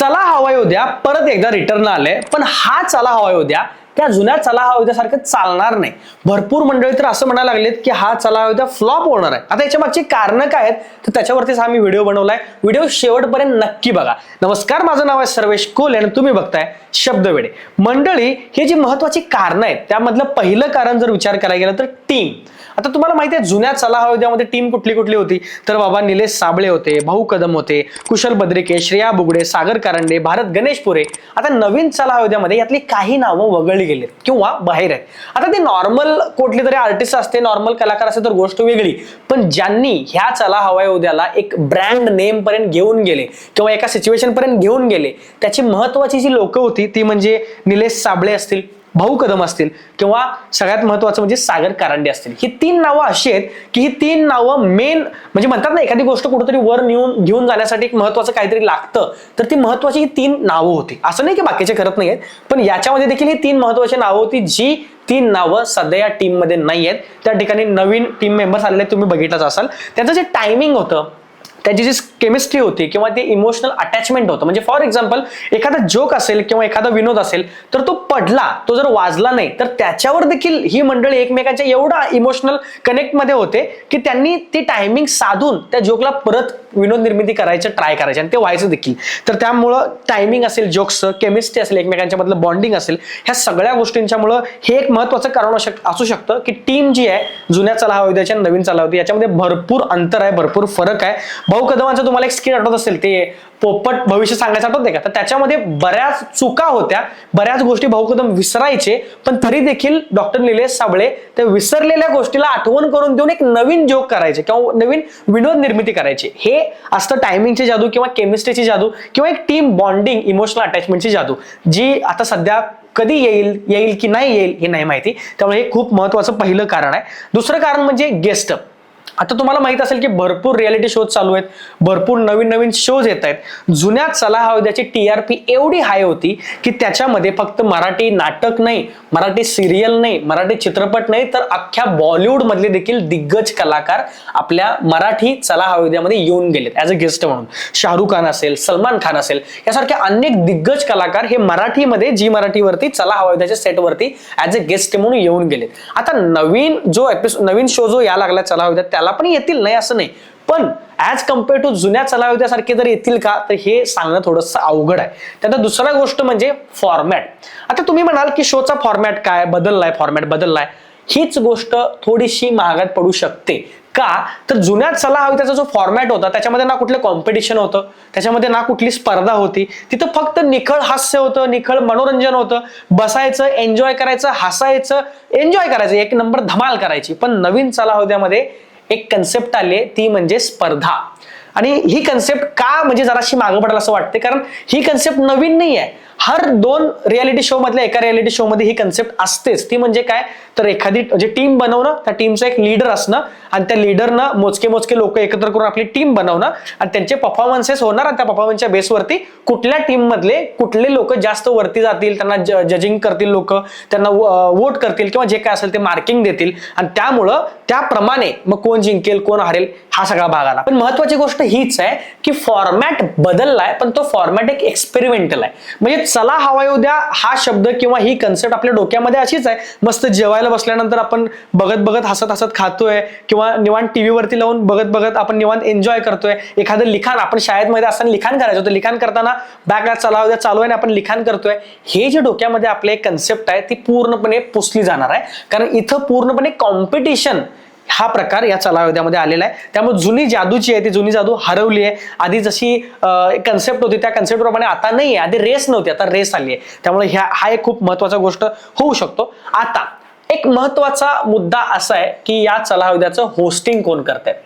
चला हवा येऊ द्या. परत एकदा रिटर्न आले. पण हा चला हवा येऊ द्या. त्या जुन्या चला हवा चालणार नाही. भरपूर मंडळी तर असं म्हणायला लागलेत की हा चला हवा फ्लॉप होणार आहे. आता याच्या मागची कारणं काय आहेत? तर त्याच्यावरतीच हा मी व्हिडिओ बनवलाय. व्हिडिओ शेवटपर्यंत नक्की बघा. नमस्कार माझं नाव आहे सर्वेश कोल आणि तुम्ही बघताय शब्दवेडे. मंडळी हे जी महत्वाची कारणं आहेत त्यामधलं पहिलं कारण जर विचार करायला गेलं तर टीम आता तुम्हाला माहिती आहे जुन्या चला हवामध्ये टीम कुठली कुठली होती? तर बाबा निलेश साबळे होते भाऊ कदम होते कुशल बद्रिके श्रेया बुगडे सागर कारंडे भारत गणेशपुरे आता नवीन चला यातली काही नावं वगळली गेलेत किंवा बाहेर आहेत. आता ते नॉर्मल कुठली तरी आर्टिस्ट असते नॉर्मल कलाकार असते तर गोष्ट वेगळी. पण ज्यांनी ह्या चला हवाय उद्याला एक ब्रँड नेम पर्यंत घेऊन गेले किंवा एका सिच्युएशन पर्यंत घेऊन गेले त्याची महत्वाची जी लोक होती ती म्हणजे निलेश साबळे असतील. भाऊ कदम असतील किंवा सगळ्यात महत्वाचं म्हणजे सागर कारंडे असतील. ही तीन नावं अशी आहेत की ही तीन नावं मेन म्हणजे म्हणतात ना एखादी गोष्ट कुठेतरी वर नेऊन घेऊन जाण्यासाठी एक महत्वाचं काहीतरी लागतं तर ती महत्वाची ही तीन नावं होती. असं नाही की बाकीचे करत नाही आहेत पण याच्यामध्ये देखील ही तीन महत्वाची नावं होती जी तीन नावं सध्या या टीममध्ये नाही आहेत त्या ठिकाणी नवीन टीम मेंबर्स आलेले तुम्ही बघितलंच असाल. त्यांचं जे टायमिंग होतं त्याची जी केमिस्ट्री होती किंवा ते इमोशनल अटॅचमेंट होतं. म्हणजे फॉर एक्झाम्पल एखादा जोक असेल किंवा एखादा विनोद असेल तर तो पडला तो जर वाजला नाही तर त्याच्यावर देखील ही मंडळी एकमेकांच्या एवढा इमोशनल कनेक्टमध्ये होते की त्यांनी ती टायमिंग साधून त्या जोकला परत विनोद निर्मिती करायचं ट्राय करायचे आणि ते व्हायचं देखील. तर त्यामुळं टायमिंग असेल जोक्सचं केमिस्ट्री असेल एकमेकांच्या मधलं बॉन्डिंग असेल ह्या सगळ्या गोष्टींच्यामुळं हे एक महत्वाचं कारण असू शकतं की टीम जी आहे जुन्या चला हवाद्याच्या नवीन चला होती याच्यामध्ये भरपूर अंतर आहे भरपूर फरक आहे. भाऊ कदमांचं तुम्हाला एक स्किट आठवत असेल ते पोपट भविष्य सांगायचं आठवते का? तर त्याच्यामध्ये बऱ्याच चुका होत्या बऱ्याच गोष्टी भाऊ कदम विसरायचे पण तरी देखील डॉक्टर निलेश साबळे त्या विसरलेल्या गोष्टीला आठवण करून देऊन एक नवीन जोक करायचे किंवा नवीन विनोद निर्मिती करायची. हे असतं टायमिंगची जादू किंवा केमिस्ट्रीची जादू किंवा एक टीम बॉन्डिंग इमोशनल अटॅचमेंटची जादू जी आता सध्या कधी येईल येईल की नाही येईल हे नाही माहिती. त्यामुळे हे खूप महत्वाचं पहिलं कारण आहे. दुसरं कारण म्हणजे गेस्ट आता तुम्हाला माहीत असेल की भरपूर रियालिटी शोज चालू आहेत भरपूर नवीन नवीन शोज येत आहेत. जुन्या चला हवृद्याची टी आर पी एवढी हाय होती की त्याच्यामध्ये फक्त मराठी नाटक नाही मराठी सिरियल नाही मराठी चित्रपट नाही तर अख्ख्या बॉलिवूडमधले देखील दिग्गज कलाकार आपल्या मराठी चला हवाद्यामध्ये येऊन गेलेत ऍज अ गेस्ट म्हणून. शाहरुख खान असेल सलमान खान असेल यासारखे अनेक दिग्गज कलाकार हे मराठीमध्ये जी मराठीवरती चला हवाद्याच्या सेटवरती ॲज अ गेस्ट म्हणून येऊन गेलेत. आता नवीन जो एपिसोड नवीन शो जो या लागला चला हवाद्यात त्याला पण येतील नाही असं नाही. पण ॲज कंपेअर टू जुन्या चलावत्यासारखे जर येतील का तर हे सांगणं थोडंसं अवघड आहे. त्यानंतर दुसरा गोष्ट म्हणजे फॉर्मॅट आता तुम्ही म्हणाल की शोचा फॉर्मॅट काय बदललाय फॉर्मॅट बदललाय. हीच गोष्ट थोडीशी महागात पडू शकते. का? तर जुन्या चला त्याचा जो फॉर्मॅट होता त्याच्यामध्ये ना कुठलं कॉम्पिटिशन होतं त्याच्यामध्ये ना कुठली स्पर्धा होती तिथं फक्त निखळ हास्य होतं निखळ मनोरंजन होतं बसायचं एन्जॉय करायचं हसायचं एन्जॉय करायचं एक नंबर धमाल करायची. पण नवीन चला एक कन्सेप्ट आली आहे ती म्हणजे स्पर्धा. आणि ही कन्सेप्ट का म्हणजे जराशी मागं पडेल असं वाटते कारण ही कन्सेप्ट नवीन नाही आहे हर दोन रियालिटी शो मधल्या एका रियालिटी शो मध्ये ही कन्सेप्ट असतेच. ती म्हणजे काय? तर एखादी जे टीम बनवणं त्या टीमचं एक लीडर असणं आणि त्या लीडरनं मोजके मोजके लोक एकत्र करून आपली टीम बनवणं आणि त्यांचे परफॉर्मन्सेस होणार आणि त्या परफॉर्मन्सच्या बेसवरती कुठल्या टीम मधले कुठले लोक जास्त वरती जातील त्यांना जजिंग करतील लोक त्यांना वोट करतील किंवा जे काय असेल ते मार्किंग देतील आणि त्यामुळं त्याप्रमाणे मग कोण जिंकेल कोण हारेल हा सगळा भाग आला. पण महत्वाची गोष्ट हीच आहे की फॉर्मॅट बदललाय पण तो फॉर्मॅट एक एक्सपेरिमेंटल आहे. म्हणजे चला हवा येऊ द्या. हा शब्द किंवा ही कन्सेप्ट आपल्या डोक्यामध्ये अशीच आहे. मस्त जेवायला बसल्यानंतर आपण बघत बघत हसत हसत खातोय किंवा निवांत टी व्हीवरती लावून बघत बघत आपण निवांत एन्जॉय करतोय. एखादं लिखाण आपण शाळेमध्ये असताना लिखाण करायचं. होतं लिखाण करताना बॅगला चला उद्या द्या चालू आहे आपण लिखाण करतोय. हे जे डोक्यामध्ये आपले कन्सेप्ट आहे ती पूर्णपणे पुसली जाणार आहे. कारण इथं पूर्णपणे कॉम्पिटिशन हा प्रकार या चलावध्यामध्ये आलेला आहे. त्यामुळे जुनी जादूची आहे ती जुनी जादू हरवली आहे. आधी जशी कन्सेप्ट होती त्या कन्सेप्ट प्रमाणे आता नाही आहे आधी रेस नव्हती आता रेस आली आहे. त्यामुळे ह्या हा एक खूप महत्त्वाचा गोष्ट होऊ शकतो. आता एक महत्त्वाचा मुद्दा असा आहे की या चलाहौद्याचं होस्टिंग कोण करत आहेत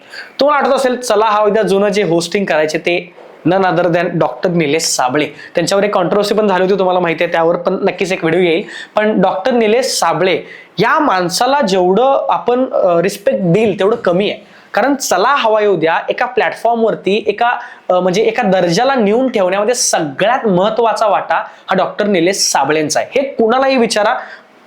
तुम्हाला आठवत असेल चलाहौद्या जुनं जे होस्टिंग करायचे ते none other than doctor Nilesh Sabale त्यांच्यावर एक कॉन्ट्रोवर्सी पण झाली होती तुम्हाला माहिती आहे त्यावर पण नक्कीच एक व्हिडिओ येईल. पण डॉक्टर निलेश साबळे या माणसाला जेवढं आपण रिस्पेक्ट देईल तेवढं कमी आहे. कारण चला हवा येऊ द्या एका प्लॅटफॉर्मवरती एका म्हणजे एका दर्जाला नेऊन ठेवण्यामध्ये सगळ्यात महत्त्वाचा वाटा हा डॉक्टर निलेश साबळेंचा आहे. हे कुणालाही विचारा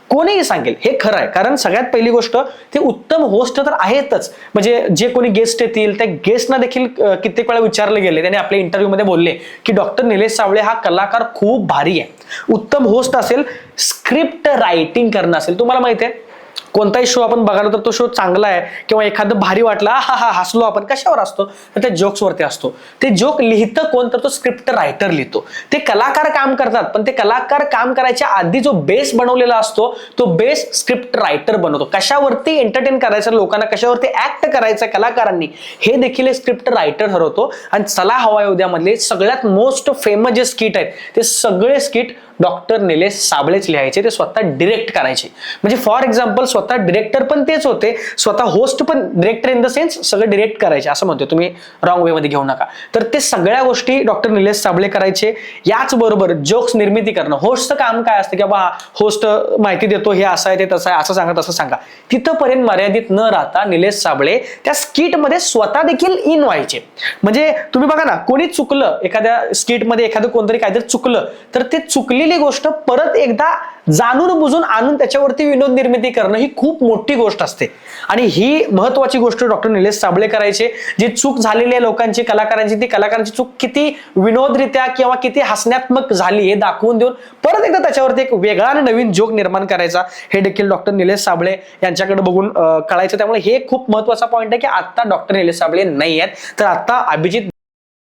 कोणीही सांगेल. हे खरं आहे. कारण सगळ्यात पहिली गोष्ट ते उत्तम होस्ट तर आहेतच. म्हणजे जे कोणी गेस्ट येतील त्या गेस्टना देखील कित्येक वेळा विचारले गेले. त्याने आपल्या इंटरव्ह्यूमध्ये बोलले की डॉक्टर निलेश सावळे हा कलाकार खूप भारी आहे. उत्तम होस्ट असेल स्क्रिप्ट रायटिंग करणं असेल. तुम्हाला माहिती आहे? कोणताही शो आपण बघायला तर तो शो चांगला आहे. किंवा एखादं भारी वाटला हा हा हसलो आपण. कशावर असतो? तर त्या जोक्सवरती असतो. ते जोक लिहितं कोण तर तो स्क्रिप्ट रायटर लिहितो. ते कलाकार काम करतात पण ते कलाकार काम करायच्या आधी जो बेस बनवलेला असतो तो बेस स्क्रिप्ट रायटर बनवतो. कशावरती एंटरटेन करायचं लोकांना कशावरती ऍक्ट करायचं कलाकारांनी हे देखील स्क्रिप्ट रायटर ठरवतो. आणि चला हवा उद्यामधले सगळ्यात मोस्ट फेमस जे स्किट आहेत ते सगळे स्किट डॉक्टर निलेश साबळेच लिहायचे ते स्वतः डिरेक्ट करायचे. म्हणजे फॉर एक्झाम्पल स्वतः डिरेक्टर पण तेच होते स्वतः होस्ट पण डिरेक्टर इन द सेन्स सगळं डिरेक्ट करायचे असं म्हणतो तुम्ही रॉंग वे मध्ये घेऊ नका. तर ते सगळ्या गोष्टी डॉक्टर निलेश साबळे करायचे. याच बरोबर जोक्स निर्मिती करणं. होस्टचं काम काय असतं की बाबा होस्ट माहिती देतो हे असं आहे ते तसं आहे असं सांगा तसं सांगा. तिथंपर्यंत मर्यादित न राहता निलेश साबळे त्या स्किटमध्ये स्वतः देखील इन व्हायचे. म्हणजे तुम्ही बघा ना कोणी चुकलं एखाद्या स्किटमध्ये एखादं कोणतरी काहीतरी चुकलं तर ते चुकली चुकलेली गोष्ट परत एकदा जाणून बुजून आणून त्याच्यावरती विनोद निर्मिती करणं ही खूप मोठी गोष्ट असते. आणि ही महत्वाची गोष्ट डॉक्टर निलेश साबळे करायचे जी चूक झालेली आहे लोकांची कलाकारांची ती कलाकारांची चूक किती विनोदरित्या किंवा किती हसण्यात्मक झाली हे दाखवून देऊन परत एकदा त्याच्यावरती एक वेगळा आणि नवीन जोक निर्माण करायचा हे देखील डॉक्टर निलेश साबळे यांच्याकडे बघून कळायचं. त्यामुळे हे खूप महत्त्वाचा पॉईंट आहे की आता डॉक्टर निलेश साबळे नाही आहेत. तर आता अभिजित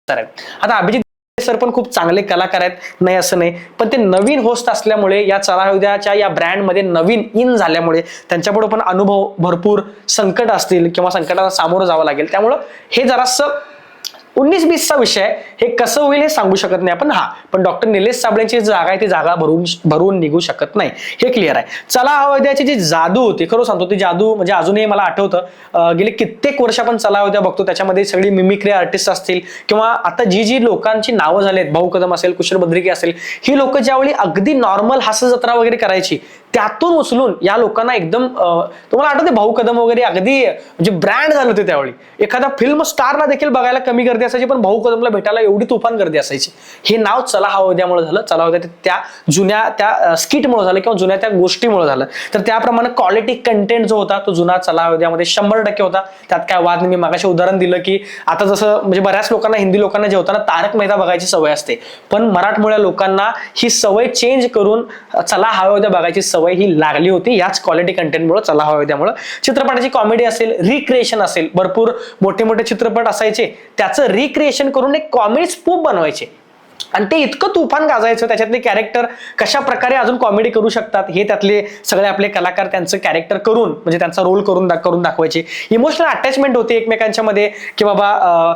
आता अभिजित सर पण खूप चांगले कलाकार आहेत. नाही असं नाही. पण ते नवीन होस्ट असल्यामुळे या चला या ब्रँडमध्ये नवीन इन झाल्यामुळे त्यांच्यापुढे पण अनुभव भरपूर संकट असतील किंवा संकटाला सामोरं जावं लागेल. त्यामुळं हे जरासं उन्नीस बीसचा विषय हे कसं होईल हे सांगू शकत नाही आपण. हा पण डॉक्टर निलेश साबळेची जी जागा आहे ती जागा भरून भरून निघू शकत नाही. हे क्लिअर आहे. चला हवाद्याची जी जादू होती खरं सांगतो ती जादू म्हणजे अजूनही मला आठवतं. गेले गेली कित्येक वर्ष आपण चला हवाद्या बघतो. त्याच्यामध्ये सगळी मिमिक्री आर्टिस्ट असतील किंवा आता जी जी लोकांची नावं झाली आहेत भाऊ कदम असेल कुशल बद्रिके असेल ही लोक ज्यावेळी अगदी नॉर्मल हास्य जत्रा वगैरे करायची त्यातून उचलून या लोकांना एकदम तुम्हाला आठवते भाऊ कदम वगैरे अगदी म्हणजे ब्रँड झाले होते त्यावेळी. एखादा फिल्म स्टारला देखील बघायला कमी गर्दी असायची पण भाऊ कदमला भेटायला एवढी तुफान गर्दी असायची. हे नाव चला हवा उद्यामुळे झालं चला उद्या ते त्या जुन्या त्या स्किटमुळे झालं किंवा जुन्या त्या गोष्टीमुळे झालं. तर त्याप्रमाणे क्वालिटी कंटेंट जो होता तो जुना चला हवा उद्यामध्ये शंभर टक्के होता. त्यात काय वाद नाही मी मागाशी उदाहरण दिलं की आता जसं म्हणजे बऱ्याच लोकांना हिंदी लोकांना जे होतं ना तारक मेहता बघायची सवय असते. पण मराठमोळ्या लोकांना ही सवय चेंज करून चला हवा उद्या बघायची सवय ही लागली होती. याच क्वालिटी कंटेंटमुळे चला हवा उद्यामुळे. चित्रपटाची कॉमेडी असेल रिक्रिएशन असेल भरपूर मोठे मोठे चित्रपट असायचे. त्याचं रिक्रिएशन करून एक कॉमेडी स्पूप बनवायचे. आणि ते इतकं तुफान गाजायचं त्याच्यातले कॅरेक्टर कशा प्रकारे अजून कॉमेडी करू शकतात हे त्यातले सगळे आपले कलाकार त्यांचं कॅरेक्टर करून म्हणजे त्यांचा रोल करून दा- करून दाखवायचे. इमोशनल अटॅचमेंट होते एकमेकांच्या मध्ये की बाबा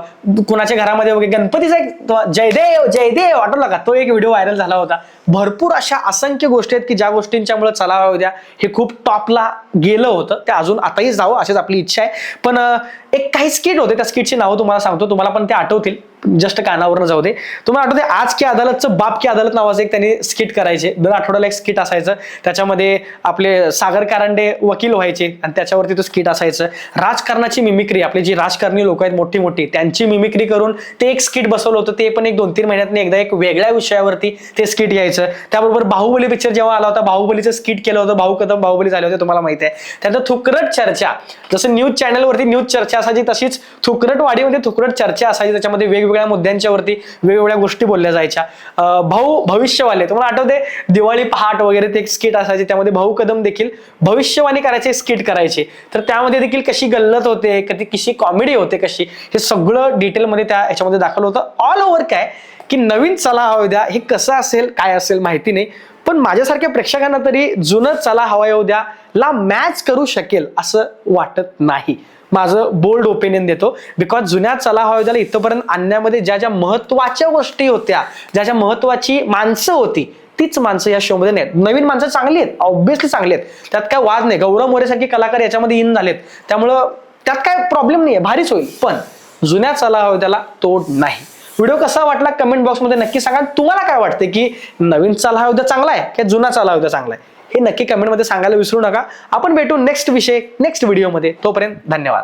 कुणाच्या घरामध्ये वगैरे गणपतीचा एक जयदेव जयदेव आठवला का? तो एक व्हिडिओ व्हायरल झाला होता. भरपूर अशा असंख्य गोष्टी आहेत की ज्या गोष्टींच्यामुळे चलाव्या हो होत्या हे खूप टॉपला गेलं होतं. ते अजून आताही जावं अशीच आपली इच्छा आहे. पण एक काही स्किट होते त्या स्किटची नावं तुम्हाला सांगतो. तुम्हाला पण ते आठवतील. जस्ट कानावरनं जाऊ दे. तुम्हाला आठवते आज की अदालतचं बाप की अदालत नावाचं एक त्यांनी स्किट करायचे. दर आठवड्याला एक स्किट असायचं. त्याच्यामध्ये आपले सागर कारंडे वकील व्हायचे आणि त्याच्यावरती तो स्किट असायचं. राजकारणाची मिमिक्री आपली जी राजकारणी लोक आहेत मोठी मोठी त्यांची मिमिक्री करून ते एक स्किट बसवलं होतं. ते पण एक दोन तीन महिन्यात एकदा एक वेगळ्या विषयावरती ते स्किट यायचं. त्याबरोबर बाहुबली पिक्चर जेव्हा आला होता बाहुबलीचं स्किट केलं होतं. भाऊ कदम बाहुबली झाले होते तुम्हाला माहिती आहे. त्यानंतर थुकरट चर्चा जसं न्यूज चॅनलवरती न्यूज चर्चा असायची तशीच थुकरट वाडीमध्ये थुकरट चर्चा असायची. त्याच्यामध्ये वेगवेगळ्या मुद्द्यांच्या वरती वेगवेगळ्या गोष्टी बोलल्या जायच्या. भाऊ भविष्यवाले तुम्हाला आठवते दिवाळी पहाट वगैरे ते एक स्किट असायचे त्यामध्ये भाऊ कदम देखील भविष्यवाणी करायचे स्किट करायचे. तर त्यामध्ये देखील कशी गल्लत होते कधी कशी कॉमेडी होते कशी हे सगळं डिटेलमध्ये त्या याच्यामध्ये दाखल होतं. ऑल ओव्हर काय? की नवीन चला हवा द्या हे कसं असेल काय असेल माहिती नाही. पण माझ्यासारख्या प्रेक्षकांना तरी जुनं चला हवा येऊ द्या ला मॅच करू शकेल असं वाटत नाही. माझं बोल्ड ओपिनियन देतो. बिकॉज जुन्या चला हवा इथंपर्यंत आणण्यामध्ये ज्या ज्या महत्त्वाच्या गोष्टी होत्या ज्या ज्या महत्वाची माणसं होती तीच माणसं या शो मध्ये नाहीत. नवीन माणसं चांगली आहेत ऑब्विसली चांगली आहेत. त्यात काय वाद नाही. गौरव मोरेसारखे कलाकार याच्यामध्ये इन झालेत. त्यामुळं त्यात काय प्रॉब्लेम नाही आहे भारीच होईल. पण जुन्या चला हवा तोड नाही. व्हिडिओ कसा वाटला? कमेंट बॉक्समध्ये नक्की सांगा. तुम्हाला काय वाटते की नवीन चाला उद्या चांगला आहे की जुना चला उद्या चांगला आहे? हे नक्की कमेंटमध्ये सांगायला विसरू नका. आपण भेटू नेक्स्ट विषय नेक्स्ट व्हिडिओमध्ये तोपर्यंत धन्यवाद.